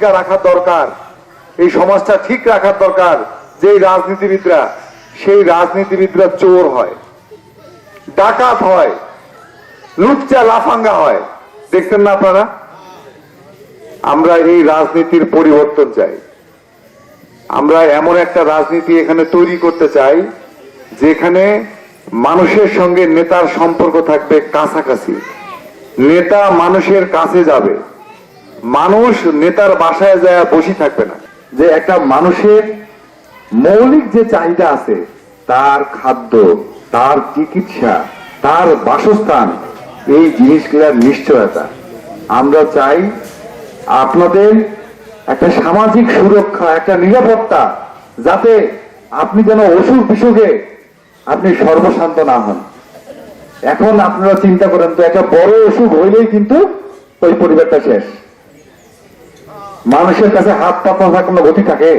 রাখার দরকার, এই সমাজটা ঠিক রাখার দরকার যে রাজনীতিবিদরা, সেই রাজনীতিবিদরা চোর হয়, ডাকাত হয়, লুচ্চা লাফাঙ্গা হয়। দেখছেন না আপনারা? আমরা এই রাজনীতির পরিবর্তন চাই। আমরা এমন একটা রাজনীতি এখানে তৈরি করতে চাই, যেখানে মানুষের সঙ্গে নেতার সম্পর্ক থাকবে কাছাকাছি। নেতা মানুষের কাছে যাবে। মানুষ নেতার বাসায় যায় বসে থাকবে না। যে একটা মানুষের মৌলিক যে চাহিদা আছে, তার খাদ্য, তার চিকিৎসা, তার বাসস্থান, এই জিনিসগুলোর নিশ্চয়তা। আমরা চাই আপনাদের একটা সামাজিক সুরক্ষা, একটা নিরাপত্তা, যাতে আপনি যেন অসুখ বিসুখে আপনি সর্বশান্ত না হন। এখন আপনারা চিন্তা করেন তো, একটা বড় অসুখ হইলেই কিন্তু ওই পরিবারটা শেষ। মানুষের কাছে হাত থাকার কোনো গতি থাকে?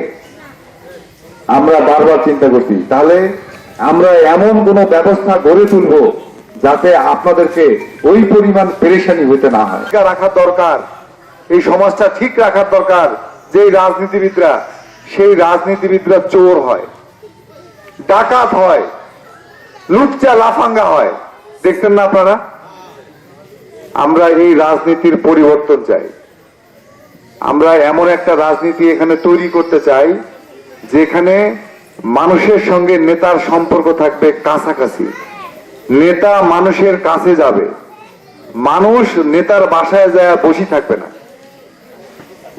আমরা বারবার চিন্তা করছি, তাহলে আমরা এমন কোন ব্যবস্থা গড়ে তুলব যাতে আপনাদেরকে ওই পরিমাণ পেরেশানি হইতে না হয়। রাখার দরকার, এই সমাজটা ঠিক রাখার দরকার যে রাজনীতিবিদরা, সেই রাজনীতিবিদরা চোর হয়, ডাকাত হয়, লুচ্চা লাফাঙ্গা হয়। দেখছেন না আপনারা? আমরা এই রাজনীতির পরিবর্তন চাই। আমরা এমন একটা রাজনীতি এখানে তৈরি করতে চাই, যেখানে মানুষের সঙ্গে নেতার সম্পর্ক থাকবে কাছাকাছি। নেতা মানুষের কাছে যাবে। মানুষ নেতার বাসায় যায় বসে থাকবে না।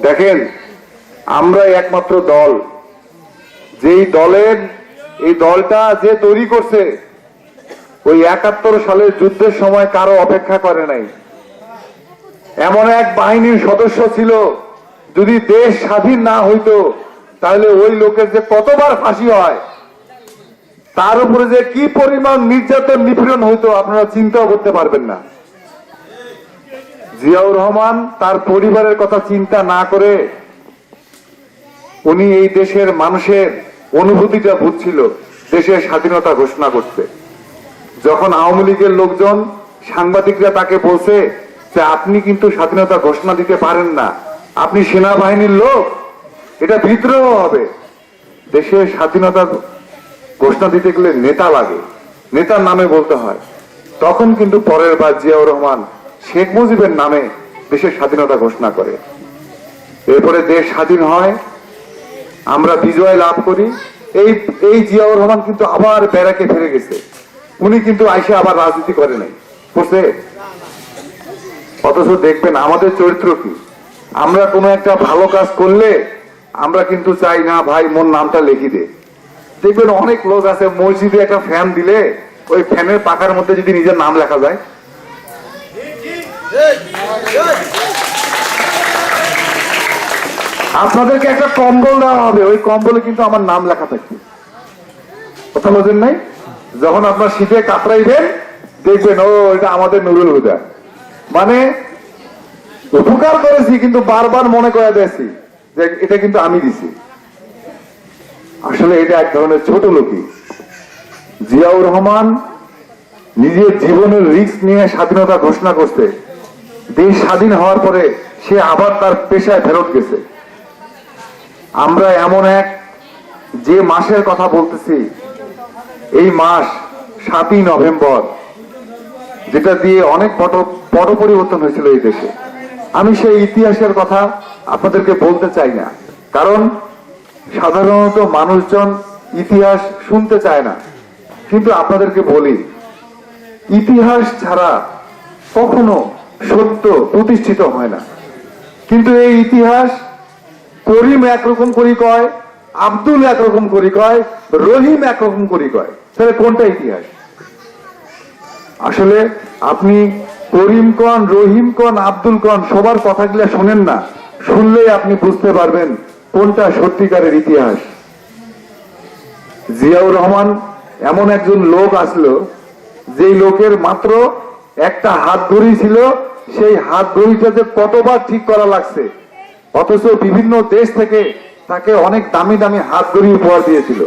দেখেন, আমরা একমাত্র দল। যেই দলের, এই দলটা যে তৈরি করছে, ওই একাত্তর সালের যুদ্ধের সময় কারও অপেক্ষা করে নাই। এমন এক বাহিনীর সদস্য ছিল যদি দেশ স্বাধীন না হইতো, তাহলে ওই লোকের যে কতবার ফাঁসি হয়, তার উপরে যে কি পরিমাণ নির্যাতন নিপীড়ন হইতো, আপনারা চিন্তাও করতে পারবেন না। জিয়াউর রহমান তার পরিবারের কথা চিন্তা না করে উনি এই দেশের মানুষের অনুভূতিটা বুঝছিল, দেশের স্বাধীনতা ঘোষণা করতে। যখন আওয়ামী লীগের লোকজন সাংবাদিকরা তাকে বলছে যে, আপনি কিন্তু স্বাধীনতা ঘোষণা দিতে পারেন না। আপনি সেনাবাহিনীর লোক, এটা বিদ্রোহ হবে। দেশের স্বাধীনতা ঘোষণা দিতে গেলে নেতা লাগে, নেতার নামে বলতে হয়। তখন কিন্তু পরের বার জিয়াউর রহমান শেখ মুজিবের নামে দেশের স্বাধীনতা ঘোষণা করে। এরপরে দেশ স্বাধীন হয়, আমরা বিজয় লাভ করি। এই এই জিয়াউর রহমান কিন্তু আবার ব্যারাকে ফিরে গেছে। উনি কিন্তু আইসে আবার রাজনীতি করে নাই। করছে অথচ দেখবেন আমাদের চরিত্র কি? আমরা কোনো একটা ভালো কাজ করলে আমরা কিন্তু চাই, না ভাই, মোর নামটা লিখি দে। দেখবেন অনেক লোক আছে, মসজিদে একটা ফ্যান দিলে, ওই ফ্যানের পাখার মধ্যে যদি নিজের নাম লেখা যায়। আপনাদেরকে একটা কম্বল দেওয়া হবে। ওই কম্বলে কিন্তু আমার নাম লেখা থাকবে। কথা বোঝেন নাই? যখন আপনার শীতে কাতরাইবেন, দেখবেন, ও, এটা আমাদের নুরুল হুদা। মানে উপকার করেছি, কিন্তু বারবার মনে করে দিয়েছি যে এটা কিন্তু আমি দিছি। আসলে এটা এক ধরনের ছোট লোকই। জিয়াউর রহমান নিজের জীবনের রিস্ক নিয়ে স্বাধীনতা ঘোষণা করছে। দেশ স্বাধীন হওয়ার পরে সে আবার তার পেশায় ফেরত গেছে। আমরা এমন এক যে মাসের কথা বলতেছি, এই মাস সাতই নভেম্বর, যেটা দিয়ে অনেক পট পট পরিবর্তন হয়েছিল এই দেশে। আমি সেই ইতিহাসের কথা আপনাদেরকে বলতে চাই না। কারণ সাধারণত মানুষজন ইতিহাস শুনতে চায় না। কিন্তু আপনাদেরকে বলি, ইতিহাস ছাড়া কখনো সত্য প্রতিষ্ঠিত হয় না। কিন্তু এই ইতিহাস করিম একরকম করি কয়, আব্দুল একরকম করি কয়, রহিম একরকম করি কয়। তাহলে কোনটা ইতিহাস? আসলে আপনি করিম কন, রহিম কন, আব্দুল কন, সবার কথাগুলো শোনেন না। শুনলেই আপনি বুঝতে পারবেন কোনটা সত্যিকারের ইতিহাস। জিয়াউর রহমান এমন একজন লোক আসলো, যেই লোকের মাত্র একটা হাত ঘড়ি ছিল, সেই হাত ঘড়িটা যে কতবার ঠিক করা লাগছে, অথচ বিভিন্ন দেশ থেকে তাকে অনেক দামি দামি হাত ঘড়ি উপহার দিয়েছিল।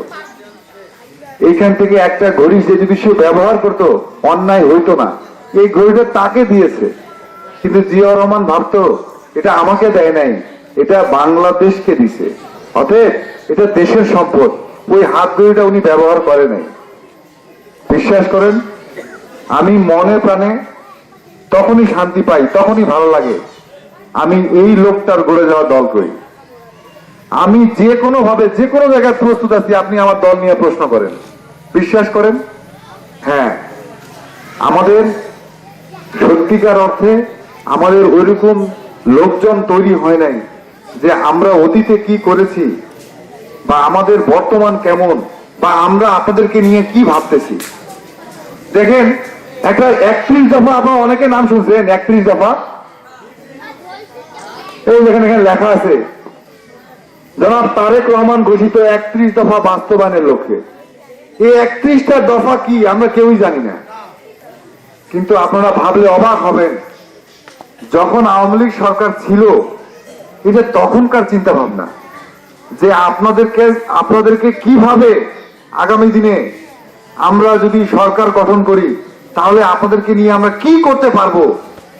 এইখান থেকে একটা ঘড়ি সে যদি সে ব্যবহার করতো, অন্যায় হইতো না। এই ঘড়িটা তাকে দিয়েছে। কিন্তু জিয়া রহমান ভাবতো, এটা আমাকে দেয় নাই, এটা বাংলাদেশকে দিছে। অতএব এটা দেশের সম্পদ, ওই হাত গড়িটা উনি ব্যবহার করে নাই। বিশ্বাস করেন, আমি মনে প্রাণে তখনই শান্তি পাই, তখনই ভালো লাগে। আমি এই লোকটার গড়ে যাওয়া দল করি। আমি যে কোনো ভাবে যে কোনো জায়গায় প্রস্তুত আছি, আপনি আমার দল নিয়ে প্রশ্ন করেন। বিশ্বাস করেন? হ্যাঁ। আমাদের সত্যিকার অর্থে আমাদের ওইরকম লোকজন তৈরি হয় নাই যে আমরা অতীতে কি করেছি, বা আমাদের বর্তমান কেমন, বা আমরা আপনাদেরকে নিয়ে কি ভাবতেছি। দেখেন, একটা একত্রিশ দফা আপনার অনেকে নাম শুনছেন, একত্রিশ দফা। এই দেখেন এখানে লেখা আছে, জনাব তারেক রহমান ঘোষিত একত্রিশ দফা বাস্তবায়নের লক্ষ্যে। এই একত্রিশটা দফা কি, আমরা কেউই জানি না। কিন্তু আপনারা ভাবলে অবাক হবেন। যখন আওয়ামী লীগ সরকার ছিল, এটা তখনকার চিন্তা ভাবনা যে আপনাদেরকে আপনাদেরকে কীভাবে আগামী দিনে আমরা যদি সরকার গঠন করি, তাহলে আপনাদেরকে নিয়ে আমরা কি করতে পারব?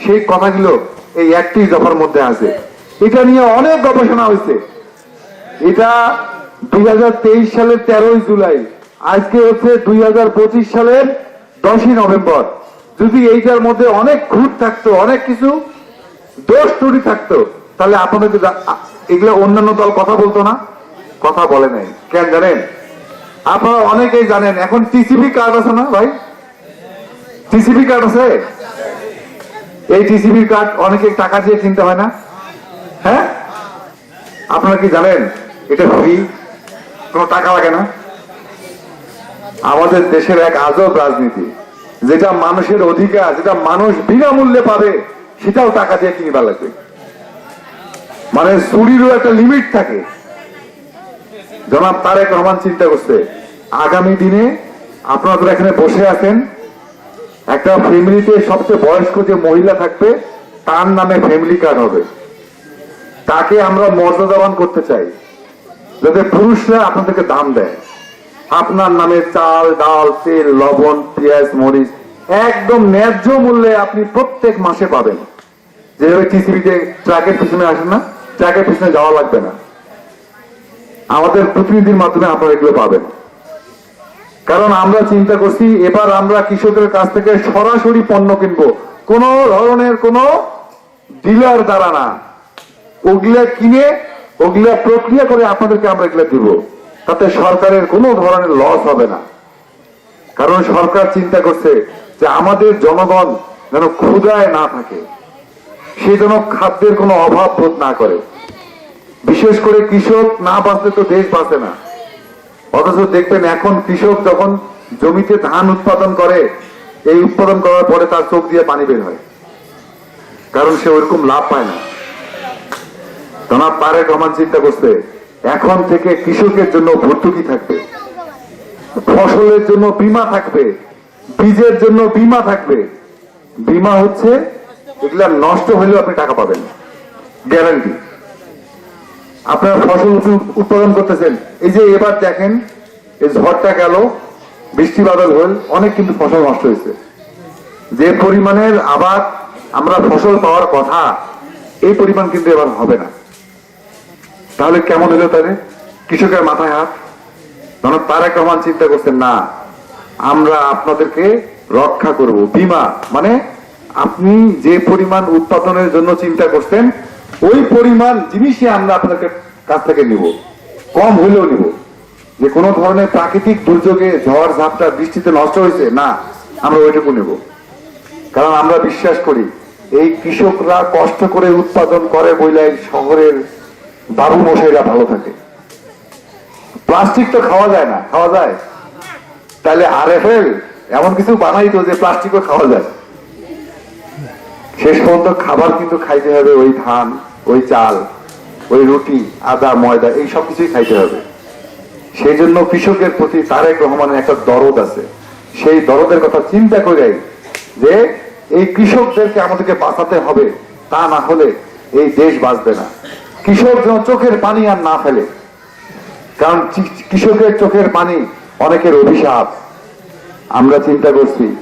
সেই কথাগুলো এই একটি দফার মধ্যে আছে। এটা নিয়ে অনেক গবেষণা হয়েছে। এটা দুই হাজার তেইশ সালের তেরোই জুলাই, আজকে হচ্ছে দুই হাজার পঁচিশ সালের দশই নভেম্বর। যদি এইটার মধ্যে অনেক খুঁত থাকতো, অনেক কিছু, দোষ ত্রুটি থাকতো, তাহলে আপনাদের এগুলো অন্যান্য দল কথা বলতো না, কথা বলে নাই। কেন জানেন? আপনারা অনেকেই জানেন, এখন টিসিপি কার্ড আছে না ভাই? টিসিবি কার্ড আছে? এই টিসিবি কার্ড অনেকে টাকা দিয়ে কিনতে হয় না। হ্যাঁ? আপনারা কি জানেন, এটা ফ্রি কোনো টাকা লাগে না? আমাদের দেশের এক আজব রাজনীতি। যেটা মানুষের অধিকার, যেটা মানুষ বিনামূল্যে পাবে, সেটাও টাকা দিয়ে কিনবা লাগবে। মানে চুরিরও একটা লিমিট থাকে। জনাব তারেক রহমান চিন্তা করছে, আগামী দিনে আপনারা এখানে বসে আছেন, একটা ফ্যামিলিতে সবচেয়ে বয়স্ক যে মহিলা থাকবে, তার নামে ফ্যামিলি কার্ড হবে। তাকে আমরা মর্যাদাবান করতে চাই, যাতে পুরুষরা আপনাদেরকে দাম দেয়। আপনার নামে চাল, ডাল, তেল, লবণ, পেঁয়াজ, মরিচ একদম ন্যায্য মূল্যে আপনি প্রত্যেক মাসে পাবেন। যেভাবে টিসিবিতে ট্রাকের পিছনে আসেন না, ট্রাকের পিছনে যাওয়া লাগবে না। আমাদের প্রতিনিধির মাধ্যমে আপনারা এগুলো পাবেন। কারণ আমরা চিন্তা করছি, এবার আমরা কৃষকের কাছ থেকে সরাসরি পণ্য কিনবো। কোন ধরনের কোন ডিলার দ্বারা না। ওগুলা কিনে, ওগুলা প্রক্রিয়া করে আপনাদেরকে আমরা এগুলা দিব। তাতে সরকারের কোনো ধরনের লস হবে না। কারণ সরকার চিন্তা করছে যে আমাদের জনগণ যেন ক্ষুদায় না থাকে, সে যেন খাদ্যের কোনো অভাব বোধ না করে। বিশেষ করে কৃষক না বাঁচলে তো দেশ বাঁচে না। অথচ দেখবেন এখন কৃষক যখন জমিতে ধান উৎপাদন করে, এই উৎপাদন করার পরে তার চোখ দিয়ে পানি বের হয়। কারণ সে ওইরকম লাভ পায় না। জনাব পারে কমান চিন্তা করছে এখন থেকে কৃষকের জন্য ভর্তুকি থাকবে। ফসলের জন্য বীমা থাকবে। বীজের জন্য বীমা থাকবে। বীমা হচ্ছে, এগুলা নষ্ট হলেও আপনি টাকা পাবেন। গ্যারান্টি। আপনারা ফসল উৎপাদন করতেছেন। এই যে এবার দেখেন, এই ঝড়টা গেল, বৃষ্টি বাদল হল, অনেক কিন্তু ফসল নষ্ট হয়েছে। যে পরিমাণের আবাদ আমরা ফসল পাওয়ার কথা, এই পরিমাণ কিন্তু এবার হবে না। তাহলে কেমন হলো তাহলে কৃষকের মাথায় হাত? জনাব তারেক রহমান চিন্তা করছেন, না, আমরা আপনাদেরকে রক্ষা করব, বিমা। মানে আপনি যে পরিমাণ উৎপাদনের জন্য চিন্তা করছেন, ওই পরিমাণ জিনিসই আমরা আপনাদের কাছ থেকে নিব, কম হলেও নিব। যে কোনো ধরনের প্রাকৃতিক দুর্যোগে ঝড়, ঝাপটা, বৃষ্টিতে নষ্ট হয়েছে, না, আমরা ওইটুকু নেব। কারণ আমরা বিশ্বাস করি, এই কৃষকরা কষ্ট করে উৎপাদন করে বইলে এই শহরের বাবু মশাইরা ভালো থাকে। প্লাস্টিক তো খাওয়া যায় না, খাওয়া যায়। তাহলে আর এমন কিছু বানাই তো যে প্লাস্টিকও খাওয়া যায়। শেষ পর্যন্ত খাবার কিন্তু খাইতে হবে ওই ধান, ওই চাল, ওই রুটি, আদা, ময়দা, এই সব কিছুই খাইতে হবে। সেই জন্য কৃষকের প্রতি তারেক রহমানের একটা দরদ আছে। সেই দরদের কথা চিন্তা করে যে এই কৃষকদেরকে আমাদেরকে বাঁচাতে হবে, তা না হলে এই দেশ বাঁচবে না। কৃষক যেন চোখের পানি আর না ফেলে। কারণ কৃষকের চোখের পানি অনেকের অভিশাপ। আমরা চিন্তা করছি,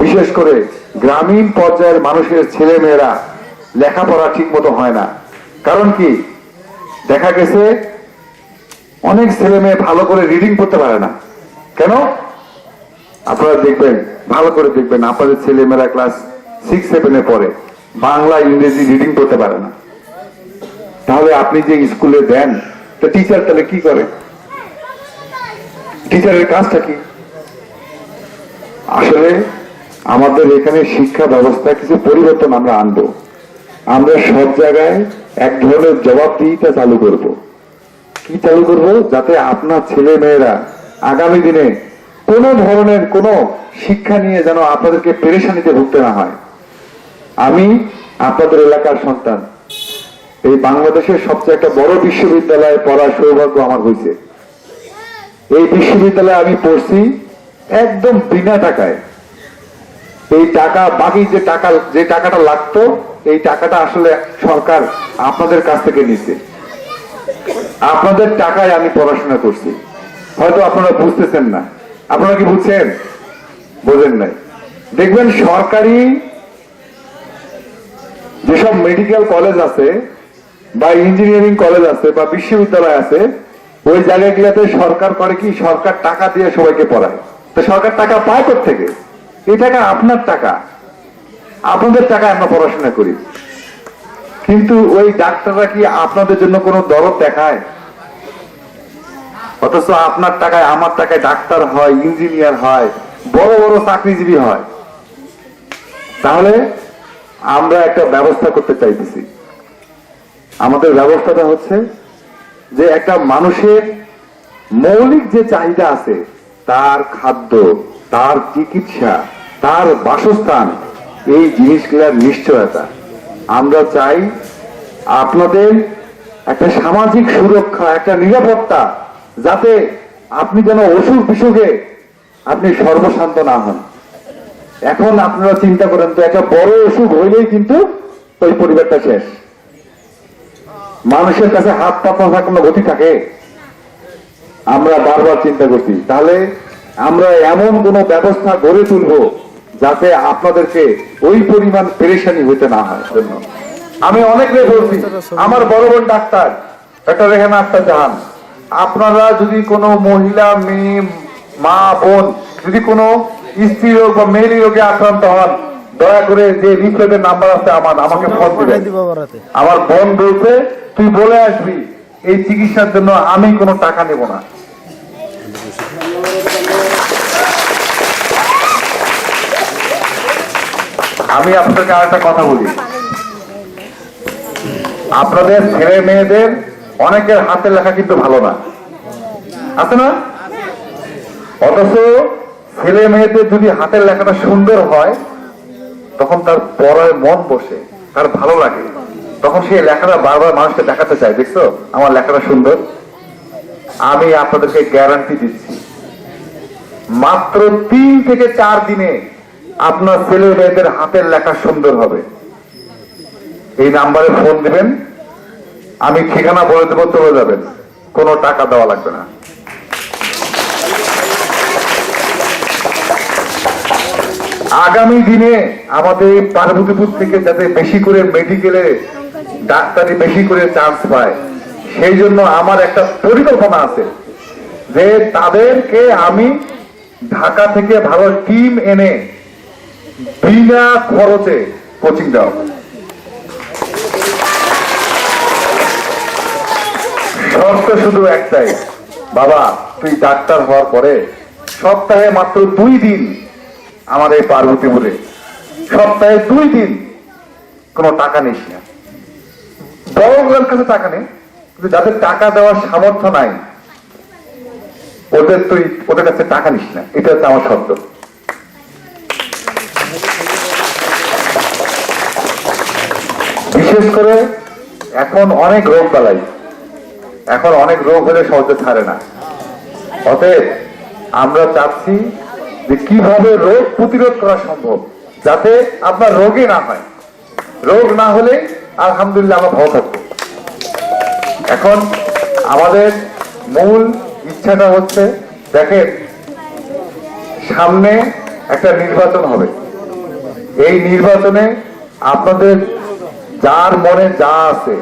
বিশেষ করে গ্রামীণ পর্যায়ের মানুষের ছেলে মেয়েরা লেখাপড়া ঠিক মতো হয় না। কারণ কি? দেখা গেছে, অনেক ছেলে মেয়ে ভালো করে রিডিং করতে পারে না। কেন? আপনারা দেখবেন, ভালো করে দেখবেন, আপনাদের ছেলে মেয়েরা ক্লাস সিক্স সেভেনে পড়ে। বাংলা, ইংরেজি রিডিং করতে পারে না। তাহলে আপনি যে স্কুলে দেন, তো টিচার তাহলে কি করে? টিচারের কাজটা কি? আসলে আমাদের এখানে শিক্ষা ব্যবস্থা কিছু পরিবর্তন আমরা আনব। আমরা সব জায়গায় এক ধরনের জবাবদিহিতা চালু করব। কি চালু করব? যাতে আপনার ছেলে মেয়েরা আগামী দিনে কোনো ধরনের কোনো শিক্ষা নিয়ে যেন আপনাদেরকে পেরেশানিতে ভুগতে না হয়। আমি আপনাদের এলাকার সন্তান। এই বাংলাদেশের সবচেয়ে একটা বড় বিশ্ববিদ্যালয়ে পড়ার সৌভাগ্য আমার হয়েছে। এই বিশ্ববিদ্যালয়ে আমি পড়ছি একদম বিনা টাকায়। এই টাকা, বাকি যে টাকা, যে টাকাটা লাগতো, এই টাকাটা আসলে সরকার আপনাদের কাছ থেকে নিচ্ছে। আপনাদের টাকায় আমি পড়াশোনা করছি। হয়তো আপনারা বুঝতেছেন না। আপনারা কি বুঝছেন? বোঝেন নাই। দেখবেন সরকারি যেসব মেডিকেল কলেজ আছে বা ইঞ্জিনিয়ারিং কলেজ আছে বা বিশ্ববিদ্যালয় আছে, ওই জায়গাগুলোতে সরকার করে কি? সরকার টাকা দিয়ে সবাইকে পড়ায়। তো সরকার টাকা পায় থেকে এই টাকা আপনার টাকা। আপনাদের টাকায় আমরা পড়াশোনা করি। কিন্তু ওই ডাক্তাররা কি আপনাদের জন্য কোনো দরদ দেখায়? অথচ আপনার টাকায় আমার টাকায় ডাক্তার হয় ইঞ্জিনিয়ার হয়, বড় বড় চাকরিজীবী হয়। তাহলে আমরা একটা ব্যবস্থা করতে চাইতেছি। আমাদের ব্যবস্থাটা হচ্ছে যে একটা মানুষের মৌলিক যে চাহিদা আছে, তার খাদ্য, তার চিকিৎসা, তার বাসস্থান, এই জিনিসগুলোর নিশ্চয়তা। আমরা চাই আপনাদের একটা সামাজিক সুরক্ষা, একটা নিরাপত্তা, যাতে আপনি যেন অসুখ বিসুখে আপনি সর্বশান্ত না হন। এখন আপনারা চিন্তা করেন তো, একটা বড় অসুখ হইলেই কিন্তু ওই পরিবারটা শেষ। মানুষের কাছে হাত পাতা থাকার কোনো গতি থাকে? আমরা বারবার চিন্তা করছি, তাহলে আমরা এমন কোন ব্যবস্থা গড়ে তুলবো যাতে আপনাদেরকে ওই পরিমাণ পেরেশানি হইতে না হয়? আমি অনেকরে বলছি, আমার বড় বোন ডাক্তার ডাক্তার রেখানা আক্তার জাহান। আপনারা যদি কোনো মহিলা, মেয়ে, মা, বোন, যদি কোনো স্ত্রী রোগ বা মেয়েলি রোগে আক্রান্ত হন দয়া করে যে লিফলেটের নাম্বার আছে আমার আমাকে ফোন দিবেন। আমার বোন বলছে তুই বলে আসবি এই চিকিৎসার জন্য আমি কোনো টাকা নেব না। আমি আপনাদেরকে আরেকটা কথা বলি। আপনাদের ছেলে মেয়েদের অনেকের হাতের লেখা কিন্তু ভালো না। আছে না? অথচ ছেলে মেয়েদের যদি হাতের লেখাটা সুন্দর হয় তখন তার পড়ায় মন বসে, তার ভালো লাগে। তখন সেই লেখাটা বারবার মানুষকে দেখাতে চায়, দেখছ? আমার লেখাটা সুন্দর। আমি আপনাদেরকে গ্যারান্টি দিচ্ছি। মাত্র তিন থেকে চার দিনে আপনার ছেলে মেয়েদের হাতের লেখা সুন্দর হবে। এই নাম্বারে ফোন দিবেন। আমি ঠিকানা বলে দেবো, চলে যাবেন। কোনো টাকা দেওয়া লাগবে না। আগামী দিনে আমাদের পার্বতীপুর থেকে যাতে বেশি করে মেডিকেলে ডাক্তারি বেশি করে চান্স পায়, সেই জন্য আমার একটা পরিকল্পনা আছে যে তাদেরকে আমি ঢাকা থেকে ভালো টিম এনে বিনা খরচে কোচিং দেওয়া শর্ত শুধু একটাই, বাবা, তুই ডাক্তার হওয়ার পরে সপ্তাহে মাত্র দুই দিন আমার এই পার্বতী বলে সপ্তাহে দুই দিন কোনো টাকা নিস না। কাছে টাকা নেই, কিন্তু যাদের টাকা দেওয়ার সামর্থ্য নাই, ওদের তুই ওদের কাছে টাকা নিস না। এটা হচ্ছে আমার শব্দ। বিশেষ করে এখন অনেক রোগ বালাই। এখন অনেক রোগ হলে সহজে ছাড়ে না। অতএব আমরা চাচ্ছি যে কীভাবে রোগ প্রতিরোধ করা সম্ভব, যাতে আপনার রোগে না হয়। রোগ না হলে আলহামদুলিল্লাহ আমরা ভালো থাকব। এখন আমাদের মূল ইচ্ছাটা হচ্ছে, দেখেন, সামনে একটা নির্বাচন হবে। এই নির্বাচনে আপনাদের যার মনে যা আছে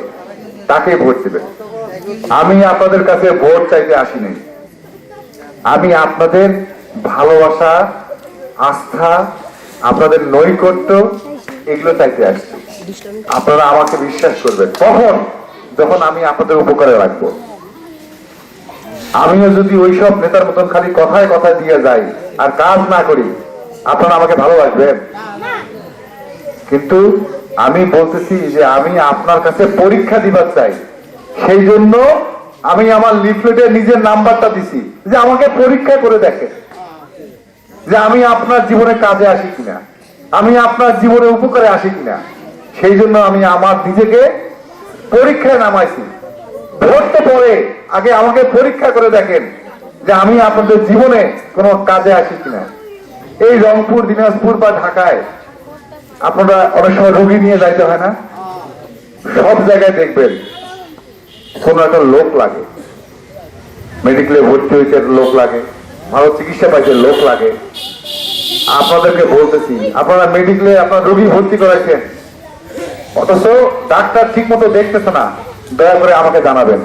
তাকে ভোট দেবেন। আমি আপনাদের কাছে ভোট চাইতে আসিনি। আমি আপনাদের ভালোবাসা, আস্থা, আপনাদের নৈকট্য, এগুলো চাইতে আসছি। আপনারা আমাকে বিশ্বাস করবেন। কখন যখন আমি আপনাদের উপকারে রাখব। আমিও যদি ওইসব নেতার মতন খালি কথায় কথায় দিয়ে যাই আর কাজ না করি, আপনারা আমাকে ভালো রাখবেন কিন্তু আমি বলতেছি যে আমি আপনার কাছে পরীক্ষা দিবার চাই। সেই জন্য আমি আমার লিফলেটে নিজের নাম্বারটা দিছি। যে আমাকে পরীক্ষা করে দেখেন। যে আমি আপনার জীবনে কাজে আসি কিনা? আমি আপনার জীবনে উপকারে আসি কিনা? সেই জন্য আমি আমার নিজেকে পরীক্ষায় নামাইছি। ভোট তো পরে আগে আমাকে পরীক্ষা করে দেখেন যে আমি আপনাদের জীবনে কোনো কাজে আসি কিনা। এই রংপুর, দিনাজপুর বা ঢাকায় আপনারা অনেক সময় রোগী নিয়ে যাইতে হয় না? সব জায়গায় দেখবেন কোন একটা লোক লাগে। মেডিকেলে ভর্তি হয়েছে লোক লাগে। ভালো চিকিৎসা পাইছে লোক লাগে। আপনাদেরকে বলতেছি, আপনারা মেডিকেলে আপনার রোগী ভর্তি করাইছেন। অথচ ডাক্তার ঠিক মতো দেখতেছে না। দয়া করে আমাকে জানাবেন।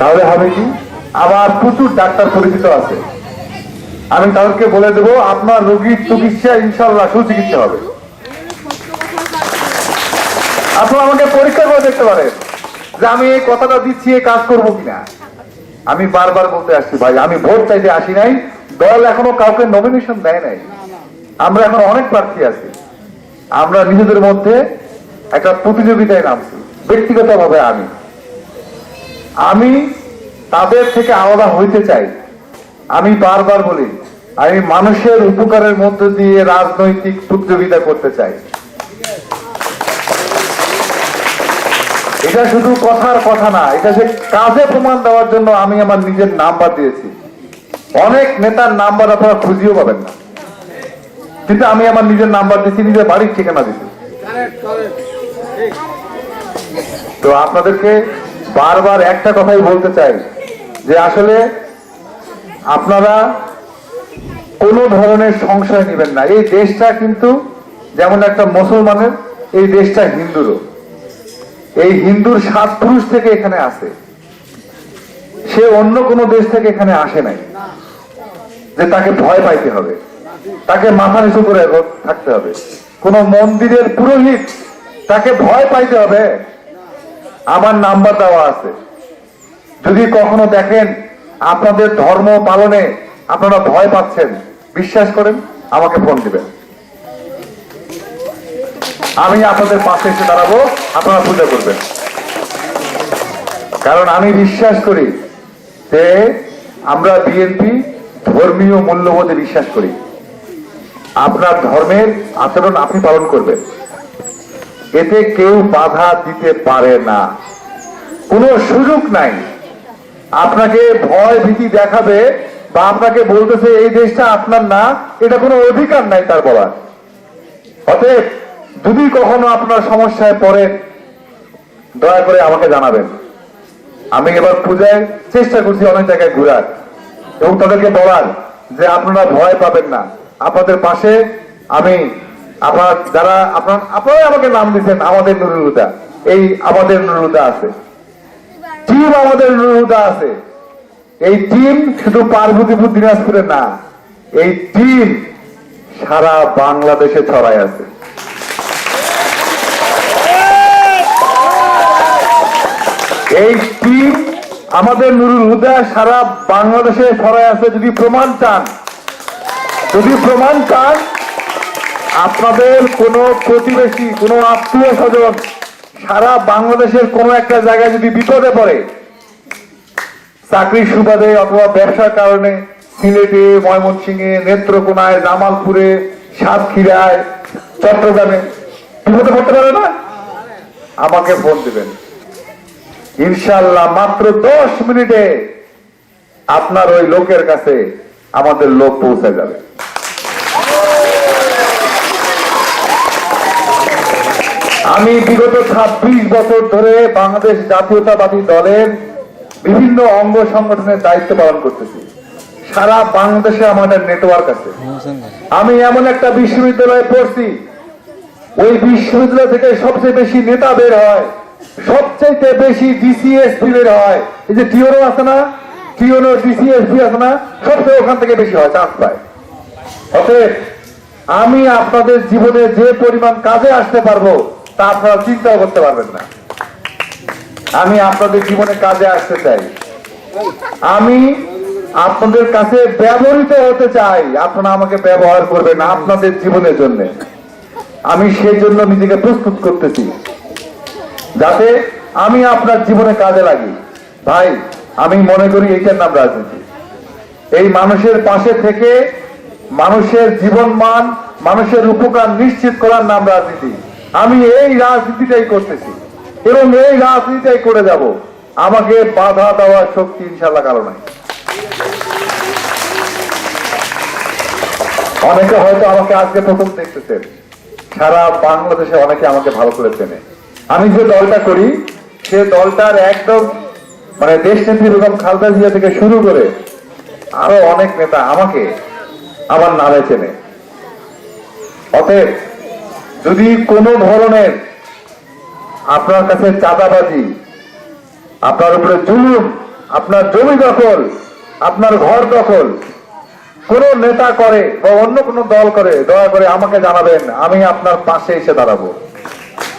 তাহলে হবে কি? আমার প্রচুর ডাক্তার পরিচিত আছে। আমি তাদেরকে বলে দেবো, আপনার রোগীর চিকিৎসা ইনশাল্লাহ সুচিকিৎসা হবে। আপনারা আমাকে পরীক্ষা করে দেখতে পারেন যে আমি এই কথাটা দিচ্ছি, এই কাজ করব কিনা। আমি বারবার বলতে আসছি, ভাই, আমি ভোট চাইতে আসি নাই। দল এখনও কাউকে নমিনেশন দেয় নাই। আমরা এখন অনেক প্রার্থী আছি। আমরা নিজেদের মধ্যে একটা প্রতিযোগিতায় নামছি, ব্যক্তিগতভাবে আমি। আমি তাদের থেকে আলাদা হইতে চাই। আমি বারবার বলি, আমি মানুষের উপকারের মধ্য দিয়ে রাজনৈতিক প্রতিযোগিতা করতে চাই। এটা শুধু কথার কথা না, এটা যে কাজে প্রমাণ দেওয়ার জন্য আমি আমার নিজের নাম্বার দিয়েছি। অনেক নেতার নাম্বার আপনারা খুঁজিও পাবেন না। কিন্তু আমি আমার নিজের নাম্বার দিয়েছি, নিজের বাড়ির ঠিকানা দিয়েছি। তো আপনাদেরকে বারবার একটা কথাই বলতে চাই, যে আসলে আপনারা কোনো ধরনের সংশয় নেবেন না। এই দেশটা কিন্তু যেমন একটা মুসলমানের, এই দেশটা হিন্দুরও। এই হিন্দুর সাত পুরুষ থেকে এখানে আসে। সে অন্য কোনো দেশ থেকে এখানে আসে নাই। যে তাকে ভয় পাইতে হবে। তাকে মাথা নিচু করে থাকতে হবে। কোন মন্দিরের পুরোহিত তাকে ভয় পাইতে হবে। আমার নাম্বার দেওয়া আছে। যদি কখনো দেখেন আপনাদের ধর্ম পালনে আপনারা ভয় পাচ্ছেন, বিশ্বাস করেন, আমাকে ফোন দিবেন। আমি আপনাদের পাশে এসে দাঁড়াবো, আপনারা পূজা করবেন। কারণ আমি বিশ্বাস করি যে আমরা বিএনপি ধর্মীয় মূল্যবোধে বিশ্বাস করি। আপনার ধর্মের আচরণ আপনি পালন করবেন। এতে কেউ বাধা দিতে পারে না। কোনো সুযোগ নাই। আপনাকে ভয় ভীতি দেখাবে বা আপনাকে বলতেছে, এই দেশটা আপনার না। এটা কোনো অধিকার নাই তার বলার। অতএব যদি কখনো আপনার সমস্যায় পড়েন দয়া করে আমাকে জানাবেন। আমি এবার পূজায় চেষ্টা করছি অনেক জায়গায় ঘুরার। এবং তাদেরকে বলার যে আপনারা ভয় পাবেন না। আপনাদের পাশে আমি আপনার যারা আপনার, আপনারাই আমাকে নাম দিচ্ছেন আমাদের নুরুলুদা এই আমাদের নুরুলুদা আছে। টিম আমাদের নুরুলুদা আছে। এই টিম শুধু পার্বতীপুর দিনাজপুরে না। এই টিম সারা বাংলাদেশে ছড়ায় আছে। এই টিম আমাদের নুরুল হুদা সারা বাংলাদেশে ছড়ায় আছে যদি প্রমাণ চান? যদি প্রমাণ চান, আপনাদের কোনো প্রতিবেশী, কোনো আত্মীয় স্বজন সারা বাংলাদেশের কোনো একটা জায়গায় যদি বিপদে পড়ে, চাকরির সুবাদে অথবা ব্যবসার কারণে সিলেটে, ময়মনসিংহে, নেত্রকোনায়, জামালপুরে, সাতক্ষীরায়, চট্টগ্রামে বিপদে পড়তে পারে না? আমাকে ফোন দিবেন। ইনশাল্লাহ মাত্র দশ মিনিটে আপনার ওই লোকের কাছে আমাদের লোক পৌঁছে যাবে। আমি বিগত ছাব্বিশ বছর ধরে বাংলাদেশ জাতীয়তাবাদী দলের বিভিন্ন অঙ্গ সংগঠনের দায়িত্ব পালন করতেছি। সারা বাংলাদেশে আমাদের নেটওয়ার্ক আছে। আমি এমন একটা বিশ্ববিদ্যালয়ে পড়ছি, ওই বিশ্ববিদ্যালয় থেকে সবচেয়ে বেশি নেতা বের হয় সবচাইতে বেশি ডিসিএসপি বের হয়, এই যে টিওরও আছে না? টিওনো ডিসিএসপি আছে না? সবচেয়ে ওখান থেকে বেশি হয় চান্স পায়। অতএব, আমি আপনাদের জীবনে যে পরিমাণ কাজে আসতে পারব, তা আপনারা চিন্তাও করতে পারবেন না। আমি আপনাদের জীবনে কাজে আসতে চাই। আমি আপনাদের কাছে ব্যবহৃত হতে চাই। আপনারা আমাকে ব্যবহার করবেন আপনাদের জীবনের জন্য। আমি সেই জন্য নিজেকে প্রস্তুত করতেছি। যাতে আমি আপনার জীবনে কাজে লাগি। ভাই, আমি মনে করি এইটার নাম রাজনীতি। এই মানুষের পাশে থেকে মানুষের জীবন মান মানুষের উপকার নিশ্চিত করার নাম রাজনীতি। আমি এই রাজনীতিটাই করতেছি এবং এই রাজনীতিটাই করে যাব। আমাকে বাধা দেওয়ার শক্তি ইনশাল্লাহ কারও নাই। অনেকে হয়তো আমাকে আজকে প্রথম দেখতেছেন। সারা বাংলাদেশে অনেকে আমাকে ভালো করে চেনে। আমি যে দলটা করি, সে দলটার একদম মানে দেশ নেত্রী বেগম খালদা জিয়া থেকে শুরু করে আরও অনেক নেতা আমাকে আমার নামে চেনে। অতএব যদি কোনো ধরনের আপনার কাছে চাঁদাবাজি, আপনার উপরে জুলুম, আপনার জমি দখল, আপনার ঘর দখল, কোন নেতা করে বা অন্য কোন দল করে, দয়া করে আমাকে জানাবেন, আমি আপনার পাশে এসে দাঁড়াবো।